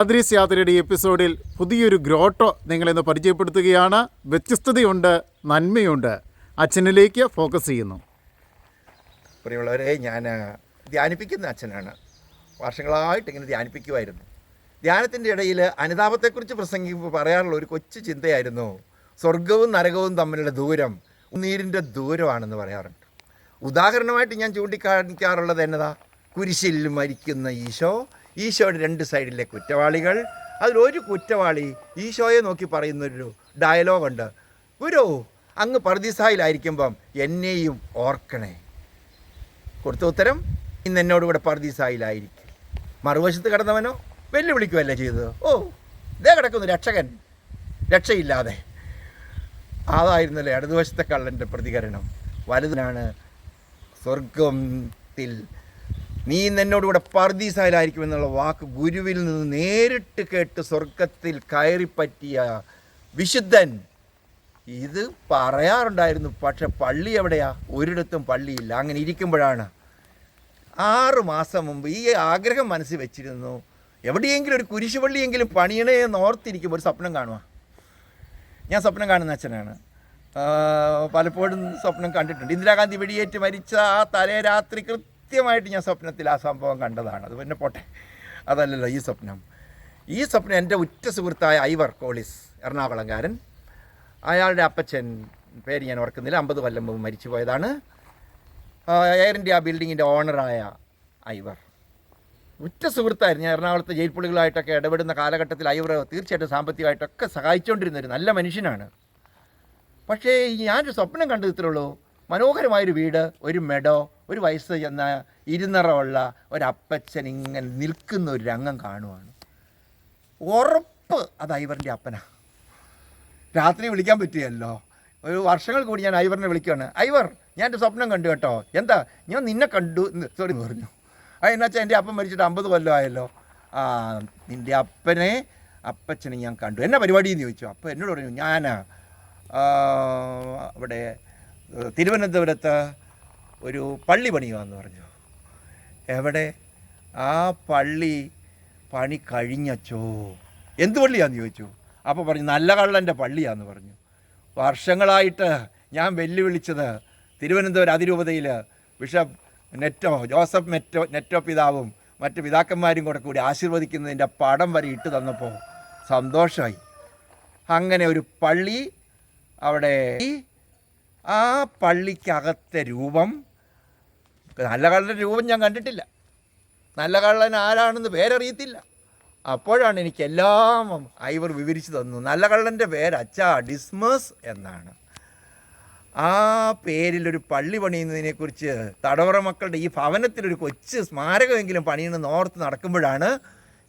അദ്രീസ് യാത്രയുടെ എപ്പിസോഡിൽ പുതിയൊരു ഗ്രോട്ടോ നിങ്ങളിന്ന് പരിചയപ്പെടുത്തുകയാണ്. വ്യത്യസ്തതയുണ്ട് നന്മയുണ്ട്. അച്ഛനിലേക്ക് ഫോക്കസ് ചെയ്യുന്നു. പ്രിയമുള്ളവരെ ഞാൻ ധ്യാനിപ്പിക്കുന്ന അച്ഛനാണ്. വർഷങ്ങളായിട്ട് ഇങ്ങനെ ധ്യാനിപ്പിക്കുമായിരുന്നു ധ്യാനത്തിന്റെ ഇടയിൽ അനുതാപത്തെക്കുറിച്ച് പ്രസംഗിക്കുമ്പോൾ പറയാറുള്ള ഒരു കൊച്ചു ചിന്തയായിരുന്നു സ്വർഗവും നരകവും തമ്മിലുള്ള ദൂരം നീരിന്റെ ദൂരമാണെന്ന് പറയാറുണ്ട്. ഉദാഹരണമായിട്ട് ഞാൻ ചൂണ്ടിക്കാണിക്കാറുള്ളത് എന്നതാ? കുരിശിൽ മരിക്കുന്ന ഈശോ ഈശോയുടെ രണ്ട് സൈഡിലെ കുറ്റവാളികൾ. അതിലൊരു കുറ്റവാളി ഈശോയെ നോക്കി പറയുന്നൊരു ഡയലോഗുണ്ട് ഗുരു അങ്ങ് പർദീസായിലായിരിക്കുമ്പം എന്നെയും ഓർക്കണേ. കൊടുത്ത ഉത്തരം ഇന്ന് എന്നോട് കൂടെ പർദീസായിലായിരിക്കും. മറുവശത്ത് കിടന്നവനോ വെല്ലുവിളിക്കുകയല്ല ചെയ്തത്. ഓ ഇതേ കിടക്കുന്നു രക്ഷകൻ. രക്ഷയില്ലാതെ. അതായിരുന്നല്ലേ ഇടതുവശത്തെ കള്ളന്റെ പ്രതികരണം. വലുതിനാണ് സ്വർഗത്തിൽ നീ എന്നോട് കൂടെ പർദീസായിലായിരിക്കും എന്നുള്ള വാക്ക് ഗുരുവിൽ നിന്ന് നേരിട്ട് കേട്ട് സ്വർഗത്തിൽ കയറിപ്പറ്റിയ വിശുദ്ധൻ. ഇത് പറയാറുണ്ടായിരുന്നു പക്ഷെ പള്ളി എവിടെയാ? ഒരിടത്തും പള്ളിയില്ല. അങ്ങനെ ഇരിക്കുമ്പോഴാണ്. ആറ് മാസം മുമ്പ് ഈ ആഗ്രഹം മനസ്സിൽ വെച്ചിരുന്നു എവിടെയെങ്കിലും ഒരു കുരിശുപള്ളിയെങ്കിലും പണിയണേ എന്ന് ഓർത്തിരിക്കുമ്പോൾ ഒരു സ്വപ്നം കാണുക ഞാൻ സ്വപ്നം കാണുന്ന അച്ഛനാണ്. പലപ്പോഴും സ്വപ്നം കണ്ടിട്ടുണ്ട്. ഇന്ദിരാഗാന്ധി വെടിയേറ്റ് മരിച്ച ആ തലേ രാത്രി കൃത്യമായിട്ട് ഞാൻ സ്വപ്നത്തിൽ ആ സംഭവം കണ്ടതാണ്. അത് പിന്നെ പോട്ടെ. അതല്ലല്ലോ ഈ സ്വപ്നം. ഈ സ്വപ്നം എന്റെ ഉറ്റ സുഹൃത്തായ ഐവർ കോളിസ് എറണാകുളംകാരൻ. അയാളുടെ അപ്പച്ചൻ പേര് ഞാൻ ഓർക്കുന്നില്ല അമ്പത് കൊല്ലം മുമ്പ് മരിച്ചു പോയതാണ് എയർ ഇന്ത്യ ബിൽഡിങ്ങിന്റെ ഓണറായ ഐവർ. ഉറ്റ സുഹൃത്തായിരുന്നു. ഞാൻ എറണാകുളത്തെ ജയിൽ പുള്ളികളായിട്ടൊക്കെ ഇടപെടുന്ന കാലഘട്ടത്തിൽ ഐവർ തീർച്ചയായിട്ടും സാമ്പത്തികമായിട്ടൊക്കെ സഹായിച്ചുകൊണ്ടിരുന്ന ഒരു നല്ല മനുഷ്യനാണ്. പക്ഷേ ഞാനൊരു സ്വപ്നം കണ്ടു മനോഹരമായൊരു വീട് ഒരു മെഡോ ഒരു വയസ്സ് ചെന്ന ഇരുനിറമുള്ള ഒരപ്പച്ചൻ ഇങ്ങനെ നിൽക്കുന്ന ഒരു രംഗം കാണുവാണ്. ഉറപ്പ് അത് ഐവറിന്റെ അപ്പനാ. രാത്രി വിളിക്കാൻ പറ്റിയല്ലോ ഒരു വർഷങ്ങൾ കൂടി ഞാൻ ഐവറിനെ വിളിക്കുകയാണ് ഐവർ ഞാൻ എന്റെ സ്വപ്നം കണ്ടു കേട്ടോ. എന്താ? ഞാൻ നിന്നെ കണ്ടു സോറി പറഞ്ഞു. ആ വെച്ചാൽ എന്റെ അപ്പൻ മരിച്ചിട്ട് അമ്പത് കൊല്ലമായല്ലോ ആ നിന്റെ അപ്പനെ അപ്പച്ചനെ ഞാൻ കണ്ടു. എന്നാ പരിപാടി എന്ന് ചോദിച്ചു. അപ്പോൾ എന്നോട് പറഞ്ഞു ഞാൻ അവിടെ തിരുവനന്തപുരത്ത് ഒരു പള്ളി പണിയുവാന്ന് പറഞ്ഞു. എവിടെ? ആ പള്ളി പണി കഴിഞ്ഞച്ചോ? എന്ത് പള്ളിയാന്ന് ചോദിച്ചു. അപ്പോൾ പറഞ്ഞു നല്ല കള്ളന്റെ പള്ളിയാന്ന് പറഞ്ഞു. വർഷങ്ങളായിട്ട് ഞാൻ വെല്ലുവിളിച്ചത് തിരുവനന്തപുരം അതിരൂപതയിൽ ബിഷപ്പ് നെറ്റോ ജോസഫ് നെറ്റോ നെറ്റോ പിതാവും മറ്റ് പിതാക്കന്മാരും കൂടെ കൂടി ആശീർവദിക്കുന്നതിന്റെ പടം വരെ ഇട്ട് തന്നപ്പോൾ സന്തോഷമായി അങ്ങനെ ഒരു പള്ളി അവിടെ ആ പള്ളിക്കകത്തെ രൂപം നല്ല കള്ളന്റെ രൂപം ഞാൻ കണ്ടിട്ടില്ല. നല്ല കള്ളൻ ആരാണെന്ന് പേരറിയത്തില്ല. അപ്പോഴാണ് എനിക്ക് എല്ലാം ഐവർ വിവരിച്ചു തന്നു. നല്ല കള്ളന്റെ പേര് അച്ചാ ഡിസ്മസ് എന്നാണ്. ആ പേരിലൊരു പള്ളി പണിയുന്നതിനെക്കുറിച്ച് തടവറ മക്കളുടെ ഈ ഭവനത്തിലൊരു കൊച്ചു സ്മാരകമെങ്കിലും പണിയണമെന്ന് ഓർത്ത് നടക്കുമ്പോഴാണ്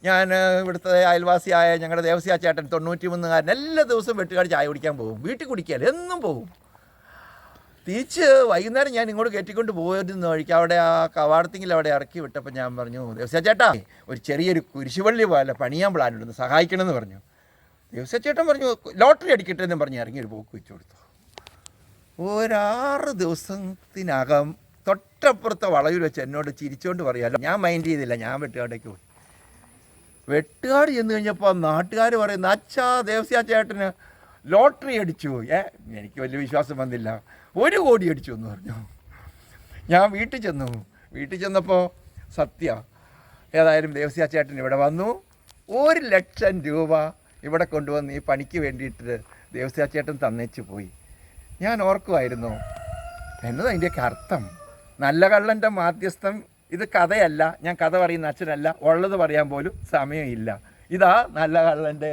ഞാൻ ഇവിടുത്തെ അയൽവാസിയായ ഞങ്ങളുടെ ദേവസ്യ ചേട്ടൻ തൊണ്ണൂറ്റി മൂന്നുകാരൻ എല്ലാ ദിവസവും വെട്ടുകാട് ചായ കുടിക്കാൻ പോകും. വീട്ടിൽ കുടിക്കാൻ എന്നും പോകും. തിരിച്ച് വൈകുന്നേരം ഞാൻ ഇങ്ങോട്ട് കയറ്റിക്കൊണ്ട് പോയിരുന്ന വഴിക്ക് അവിടെ ആ കവാടത്തിങ്കിൽ അവിടെ ഇറക്കി വിട്ടപ്പോൾ ഞാൻ പറഞ്ഞു ദേവസ്യ ചേട്ടാ ഒരു ചെറിയൊരു കുരിശുപള്ളി പോലെ പണിയാൻ പ്ലാനുണ്ടെന്ന് സഹായിക്കണമെന്ന് പറഞ്ഞു. ദേവസ്യ ചേട്ടൻ പറഞ്ഞു ലോട്ടറി അടിക്കട്ടെ എന്ന് പറഞ്ഞ് ഇറങ്ങി ഒരു പോക്ക് വെച്ചു കൊടുത്തു. ഒരാറ് ദിവസത്തിനകം തൊട്ടപ്പുറത്തെ വളവിൽ വെച്ച് എന്നോട് ചിരിച്ചുകൊണ്ട് പറയാമല്ലോ ഞാൻ മൈൻഡ് ചെയ്തില്ല ഞാൻ വെട്ടുകാടേക്ക് പോയി. വെട്ടുകാട് ചെന്ന് കഴിഞ്ഞപ്പോൾ നാട്ടുകാർ പറയുന്ന അച്ഛാ ദേവസ്യ ചേട്ടന്. ലോട്ടറി അടിച്ചു. ഏ എനിക്ക് വലിയ വിശ്വാസം വന്നില്ല. ഒരു കോടി അടിച്ചു എന്ന് പറഞ്ഞു. ഞാൻ വീട്ടിൽ ചെന്നു. വീട്ടിൽ ചെന്നപ്പോൾ സത്യ ഏതായാലും ദേവസ്യ ചേട്ടൻ ഇവിടെ വന്നു. ഒരു ലക്ഷം രൂപ ഇവിടെ കൊണ്ടുവന്ന് ഈ പണിക്ക് വേണ്ടിയിട്ട് ദേവസ്യ ചേട്ടൻ തന്നേച്ചു പോയി. ഞാൻ ഓർക്കുമായിരുന്നു എന്നത് അതിന്റെയൊക്കെ അർത്ഥം? നല്ല കള്ളന്റെ മാധ്യസ്ഥം ഇത് കഥയല്ല. ഞാൻ കഥ പറയുന്ന അച്ഛനല്ല. ഉള്ളത് പറയാൻ പോലും സമയമില്ല. ഇതാ നല്ല കള്ളന്റെ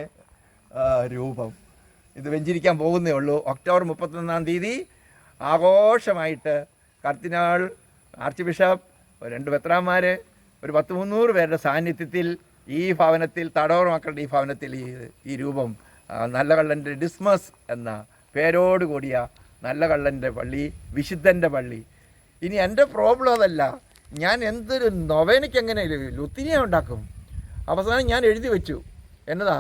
രൂപം. ഇത് വെഞ്ചിരിക്കാൻ പോകുന്നേ ഉള്ളൂ. ഒക്ടോബർ മുപ്പത്തൊന്നാം തീയതി ആഘോഷമായിട്ട് കർത്തിനാൾ ആർച്ച് ബിഷപ്പ് രണ്ട് വെത്രാന്മാർ ഒരു പത്ത് മുന്നൂറ് പേരുടെ സാന്നിധ്യത്തിൽ ഈ ഭവനത്തിൽ തടവറ മക്കളുടെ ഈ ഭവനത്തിൽ ഈ ഈ രൂപം നല്ല കള്ളന്റെ ഡിസ്മസ് എന്ന പേരോട് കൂടിയ നല്ല കള്ളന്റെ പള്ളി വിശുദ്ധന്റെ പള്ളി. ഇനി എന്റെ പ്രോബ്ലം അതല്ല. ഞാൻ എന്തൊരു നൊവേനയ്ക്ക് എങ്ങനെ ലുത്തിനിയ ഉണ്ടാക്കും. അവസാനം ഞാൻ എഴുതി വെച്ചു. എന്നതാ?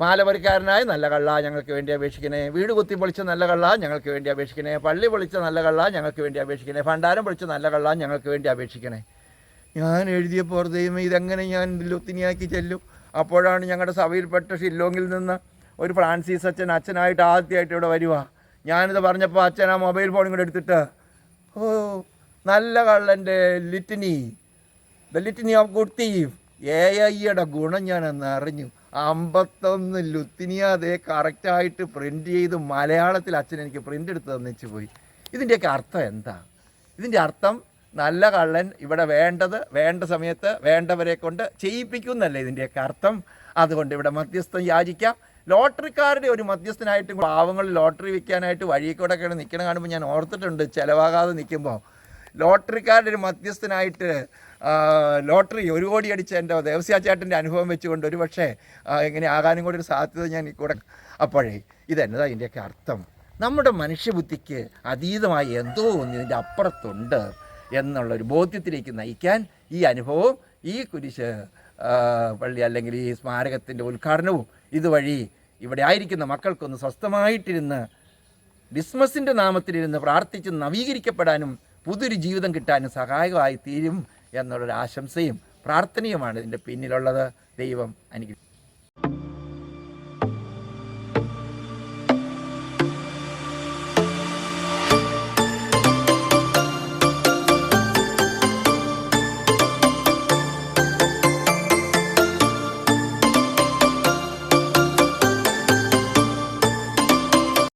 മാലവരിക്കാരനായ നല്ല കള്ള ഞങ്ങൾക്ക് വേണ്ടി അപേക്ഷിക്കണേ. വീട് കുത്തി പൊളിച്ച നല്ല കള്ള ഞങ്ങൾക്ക് വേണ്ടി അപേക്ഷിക്കണേ. പള്ളി പൊളിച്ച നല്ല കള്ള ഞങ്ങൾക്ക് വേണ്ടി അപേക്ഷിക്കണേ. ഭണ്ഡാരം പൊളിച്ച നല്ല കള്ള ഞങ്ങൾക്ക് വേണ്ടി അപേക്ഷിക്കണേ. ഞാൻ എഴുതിയപ്പോൾ ദൈവം ഇതെങ്ങനെ ഞാൻ ലുത്തിനിയാക്കി ചെല്ലും? അപ്പോഴാണ് ഞങ്ങളുടെ സഭയിൽപ്പെട്ട ഷില്ലോങ്ങിൽ നിന്ന് ഒരു ഫ്രാൻസിസ് അച്ഛൻ അച്ഛനായിട്ട് ആദ്യമായിട്ട് ഇവിടെ വരിക ഞാനിത് പറഞ്ഞപ്പോൾ അച്ഛൻ ആ മൊബൈൽ ഫോണും കൂടെ എടുത്തിട്ട് ഓ നല്ല കള്ളന്റെ litany. The litany of good thief A ഐയുടെ ഗുണം ഞാനന്ന് അറിഞ്ഞു. അമ്പത്തൊന്ന് ലുത്തിനിയ അതേ കറക്റ്റായിട്ട് പ്രിന്റ് ചെയ്ത് മലയാളത്തിൽ അച്ഛൻ എനിക്ക് പ്രിന്റ് എടുത്ത് തന്നിച്ച് പോയി. ഇതിന്റെയൊക്കെ അർത്ഥം എന്താ? ഇതിന്റെ അർത്ഥം നല്ല കള്ളൻ ഇവിടെ വേണ്ടത് വേണ്ട സമയത്ത് വേണ്ടവരെ കൊണ്ട് ചെയ്യിപ്പിക്കുന്നല്ലേ ഇതിന്റെയൊക്കെ അർത്ഥം? അതുകൊണ്ട് ഇവിടെ മധ്യസ്ഥം യാചിക്കാം. ലോട്ടറിക്കാരുടെ ഒരു മധ്യസ്ഥനായിട്ട് പാവങ്ങൾ ലോട്ടറി വിൽക്കാനായിട്ട് വഴിയിൽ കൂടെ ഒക്കെ നിൽക്കണ കാണുമ്പോൾ ഞാൻ ഓർത്തിട്ടുണ്ട് ചിലവാകാതെ നിൽക്കുമ്പോൾ ലോട്ടറിക്കാരുടെ ഒരു മധ്യസ്ഥനായിട്ട് ലോട്ടറി ഒരു കോടി അടിച്ച എന്റെ ദേവസ്യാച്ചേട്ടന്റെ അനുഭവം വെച്ചുകൊണ്ട് ഒരു പക്ഷേ എങ്ങനെ ആകാനും കൂടി ഒരു സാധ്യത ഞാൻ കൂടെ അപ്പോഴേ ഇതെന്നതാ ഇതിന്റെയൊക്കെ അർത്ഥം. നമ്മുടെ മനുഷ്യബുദ്ധിക്ക് അതീതമായി എന്തോ ഒന്ന് ഇതിന്റെ അപ്പുറത്തുണ്ട് എന്നുള്ളൊരു ബോധ്യത്തിലേക്ക് നയിക്കാൻ ഈ അനുഭവവും ഈ കുരിശ് പള്ളി അല്ലെങ്കിൽ ഈ സ്മാരകത്തിന്റെ ഉദ്ഘാടനവും ഇതുവഴി ഇവിടെ ആയിരിക്കുന്ന മക്കൾക്കൊന്ന് സ്വസ്ഥമായിട്ടിരുന്ന് ഡിസ്മസിന്റെ നാമത്തിലിരുന്ന് പ്രാർത്ഥിച്ച് നവീകരിക്കപ്പെടാനും പുതിയൊരു ജീവിതം കിട്ടാനും സഹായകമായി തീരും എന്നുള്ളൊരു ആശംസയും പ്രാർത്ഥനയുമാണ് ഇതിന്റെ പിന്നിലുള്ളത്. ദൈവം അനുഗ്രഹിക്കും